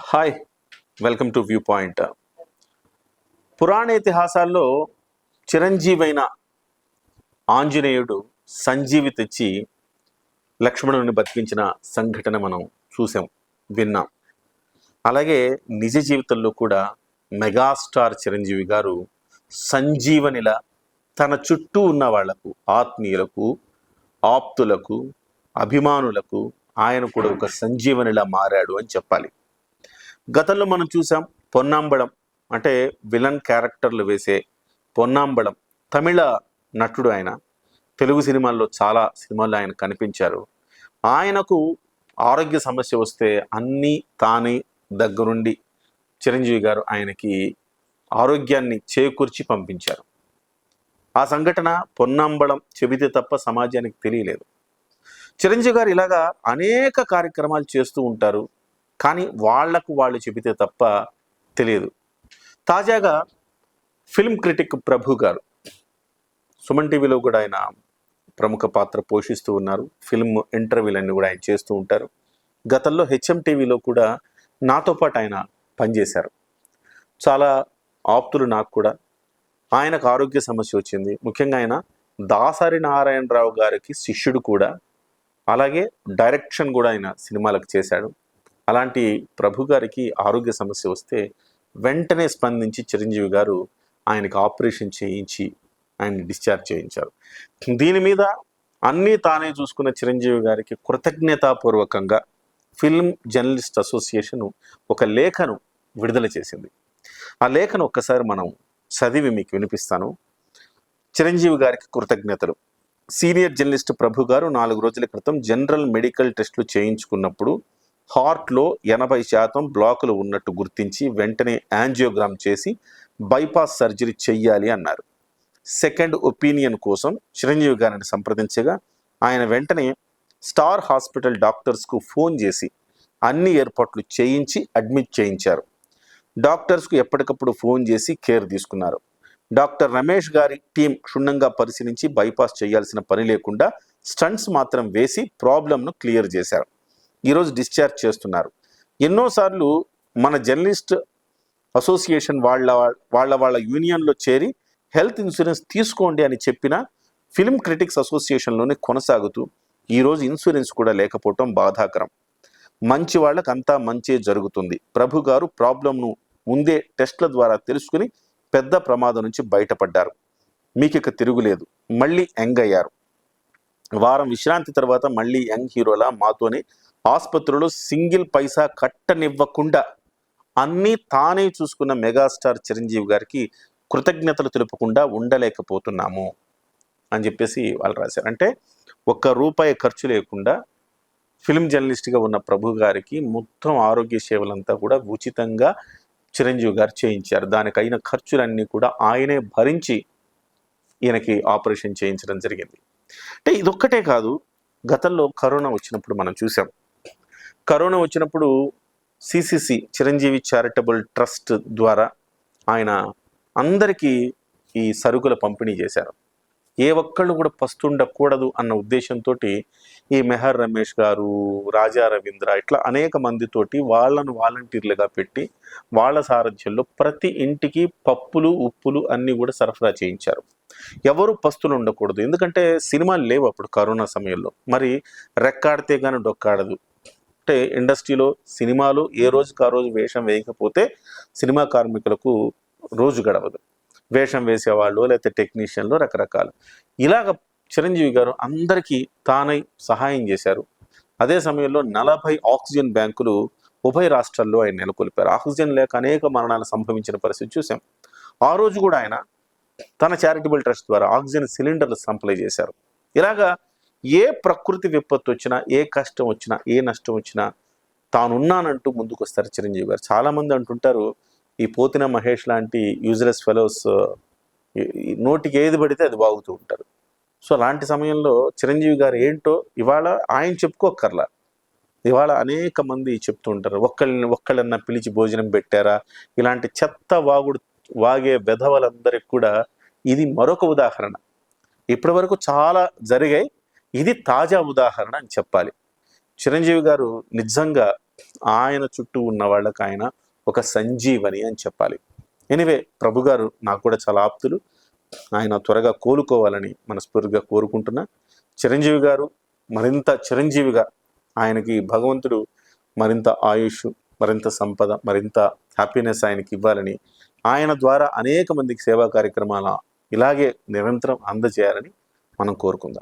Hi welcome to view point పురాణ ఇతిహాసాల్లో చిరంజీవైన ఆంజనేయుడు సంజీవి తెచ్చి లక్ష్మణుని బతికించిన సంఘటన మనం చూసాం విన్నాం. అలాగే నిజ జీవితంలో కూడా మెగాస్టార్ చిరంజీవి గారు సంజీవనిలా తన చుట్టూ ఉన్న వాళ్ళకు ఆత్మీయులకు ఆప్తులకు అభిమానులకు ఆయన కూడా ఒక సంజీవనిలా మారాడు అని చెప్పాలి. గతంలో మనం చూసాం పొన్నాంబళం అంటే విలన్ క్యారెక్టర్లు వేసే పొన్నాంబళం తమిళ నటుడు ఆయన. తెలుగు సినిమాల్లో చాలా సినిమాల్లో ఆయన కనిపించారు. ఆయనకు ఆరోగ్య సమస్య వస్తే అన్నీ తానే దగ్గరుండి చిరంజీవి గారు ఆయనకి ఆరోగ్యాన్ని చేకూర్చి పంపించారు. ఆ సంఘటన పొన్నాంబళం చెబితే తప్ప సమాజానికి తెలియలేదు. చిరంజీవి గారు ఇలాగా అనేక కార్యక్రమాలు చేస్తూ ఉంటారు. కానీ వాళ్ళకు వాళ్ళు చెబితే తప్ప తెలియదు. తాజాగా ఫిల్మ్ క్రిటిక్ ప్రభు గారు సుమన్ టీవీలో కూడా ఆయన ప్రముఖ పాత్ర పోషిస్తూ ఉన్నారు. ఫిల్మ్ ఇంటర్వ్యూలన్నీ కూడా ఆయన చేస్తూ ఉంటారు. గతంలో హెచ్ఎం టీవీలో కూడా నాతో పాటు ఆయన పనిచేశారు. చాలా ఆప్తులు నాకు కూడా. ఆయనకు ఆరోగ్య సమస్య వచ్చింది. ముఖ్యంగా ఆయన దాసరి నారాయణరావు గారికి శిష్యుడు కూడా. అలాగే డైరెక్షన్ కూడా ఆయన సినిమాలకు చేశాడు. అలాంటి ప్రభు గారికి ఆరోగ్య సమస్య వస్తే వెంటనే స్పందించి చిరంజీవి గారు ఆయనకు ఆపరేషన్ చేయించి ఆయన డిశ్చార్జ్ చేయించారు. దీని మీద అన్నీ తానే చూసుకున్న చిరంజీవి గారికి కృతజ్ఞతాపూర్వకంగా ఫిల్మ్ జర్నలిస్ట్ అసోసియేషన్ ఒక లేఖను విడుదల చేసింది. ఆ లేఖను ఒక్కసారి మనం చదివి మీకు వినిపిస్తాను. చిరంజీవి గారికి కృతజ్ఞతలు. సీనియర్ జర్నలిస్ట్ ప్రభు గారు నాలుగు రోజుల క్రితం జనరల్ మెడికల్ టెస్టులు చేయించుకున్నప్పుడు హార్ట్లో ఎనభై శాతం బ్లాకులు ఉన్నట్టు గుర్తించి వెంటనే యాంజియోగ్రామ్ చేసి బైపాస్ సర్జరీ చెయ్యాలి అన్నారు. సెకండ్ ఒపీనియన్ కోసం చిరంజీవి గారిని సంప్రదించగా ఆయన వెంటనే స్టార్ హాస్పిటల్ డాక్టర్స్కు ఫోన్ చేసి అన్ని ఏర్పాట్లు చేయించి అడ్మిట్ చేయించారు. డాక్టర్స్కు ఎప్పటికప్పుడు ఫోన్ చేసి కేర్ తీసుకున్నారు. డాక్టర్ రమేష్ గారి టీం క్షుణ్ణంగా పరిశీలించి బైపాస్ చేయాల్సిన పని లేకుండా స్టంట్స్ మాత్రం వేసి ప్రాబ్లంను క్లియర్ చేశారు. ఈరోజు డిశ్చార్జ్ చేస్తున్నారు. ఎన్నోసార్లు మన జర్నలిస్ట్ అసోసియేషన్ వాళ్ళ వాళ్ళ వాళ్ళ యూనియన్లో చేరి హెల్త్ ఇన్సూరెన్స్ తీసుకోండి అని చెప్పిన ఫిల్మ్ క్రిటిక్స్ అసోసియేషన్లోనే కొనసాగుతూ ఈరోజు ఇన్సూరెన్స్ కూడా లేకపోవటం బాధాకరం. మంచి వాళ్ళకి అంతా మంచే జరుగుతుంది. ప్రభు గారు ప్రాబ్లంను ముందే టెస్ట్ల ద్వారా తెలుసుకుని పెద్ద ప్రమాదం నుంచి బయటపడ్డారు. మీకు ఇక తిరుగులేదు మళ్ళీ యంగ్ అయ్యారు. వారం విశ్రాంతి తర్వాత మళ్ళీ యంగ్ హీరోలా మాతోనే ఆసుపత్రులు సింగిల్ పైసా కట్టనివ్వకుండా అన్నీ తానే చూసుకున్న మెగాస్టార్ చిరంజీవి గారికి కృతజ్ఞతలు తెలుపకుండా ఉండలేకపోతున్నాము అని చెప్పేసి వాళ్ళు రాశారు. అంటే ఒక్క రూపాయి ఖర్చు లేకుండా ఫిల్మ్ జర్నలిస్ట్గా ఉన్న ప్రభు గారికి మొత్తం ఆరోగ్య సేవలంతా కూడా ఉచితంగా చిరంజీవి గారు చేయించారు. దానికైన ఖర్చులన్నీ కూడా ఆయనే భరించి ఈయనకి ఆపరేషన్ చేయించడం జరిగింది. అంటే ఇదొక్కటే కాదు గతంలో కరోనా వచ్చినప్పుడు మనం చూసాం. కరోనా వచ్చినప్పుడు సిసిసి చిరంజీవి చారిటబుల్ ట్రస్ట్ ద్వారా ఆయన అందరికీ ఈ సరుకుల పంపిణీ చేశారు. ఏ ఒక్కళ్ళు కూడా పస్తుండకూడదు అన్న ఉద్దేశంతో ఈ మెహర్ రమేష్ గారు రాజా రవీంద్ర ఇట్లా అనేక మందితోటి వాళ్ళను వాలంటీర్లుగా పెట్టి వాళ్ళ సారథ్యంలో ప్రతి ఇంటికి పప్పులు ఉప్పులు అన్నీ కూడా సరఫరా చేయించారు. ఎవరు పస్తులు ఉండకూడదు. ఎందుకంటే సినిమాలు లేవు అప్పుడు కరోనా సమయంలో. మరి రెక్కాడితే కానీ డొక్కాడదు. అంటే ఇండస్ట్రీలో సినిమాలు ఏ రోజుకి ఆ రోజు వేషం వేయకపోతే సినిమా కార్మికులకు రోజు గడవదు. వేషం వేసేవాళ్ళు లేకపోతే టెక్నీషియన్లు రకరకాలు. ఇలాగ చిరంజీవి గారు అందరికీ తానై సహాయం చేశారు. అదే సమయంలో నలభై ఆక్సిజన్ బ్యాంకులు ఉభయ రాష్ట్రాల్లో ఆయన నెలకొల్పారు. ఆక్సిజన్ లేక అనేక మరణాలు సంభవించిన పరిస్థితి చూసాం ఆ రోజు కూడా ఆయన తన చారిటబుల్ ట్రస్ట్ ద్వారా ఆక్సిజన్ సిలిండర్లు సప్లై చేశారు. ఇలాగా ఏ ప్రకృతి విపత్తు వచ్చినా ఏ కష్టం వచ్చినా ఏ నష్టం వచ్చినా తానున్నానంటూ ముందుకు వస్తారు చిరంజీవి గారు. చాలామంది అంటుంటారు ఈ పోతిన మహేష్ లాంటి యూజ్లెస్ ఫెలోస్ నోటికి ఏది పడితే అది బాగుతూ ఉంటారు. సో అలాంటి సమయంలో చిరంజీవి గారు ఏంటో ఇవాళ ఆయన చెప్పుకోకర్లా ఇవాళ అనేక మంది చెప్తూ ఉంటారు ఒక్కళ్ళని ఒక్కళ్ళన్నా పిలిచి భోజనం పెట్టారా? ఇలాంటి చెత్త వాగుడు వాగే వెధవలందరికి కూడా ఇది మరొక ఉదాహరణ. ఇప్పటి వరకు చాలా జరిగాయి ఇది తాజా ఉదాహరణ అని చెప్పాలి. చిరంజీవి గారు నిజంగా ఆయన చుట్టూ ఉన్న వాళ్ళకి ఆయన ఒక సంజీవని అని చెప్పాలి. ఎనివే ప్రభు గారు నాకు కూడా చాలా ఆప్తులు. ఆయన త్వరగా కోలుకోవాలని మనస్ఫూర్తిగా కోరుకుంటున్నా. చిరంజీవి గారు మరింత చిరంజీవిగా ఆయనకి భగవంతుడు మరింత ఆయుష్ మరింత సంపద మరింత హ్యాపీనెస్ ఆయనకి ఇవ్వాలని ఆయన ద్వారా అనేక మందికి సేవా కార్యక్రమాల ఇలాగే నిరంతరం అందజేయాలని మనం కోరుకుందాం.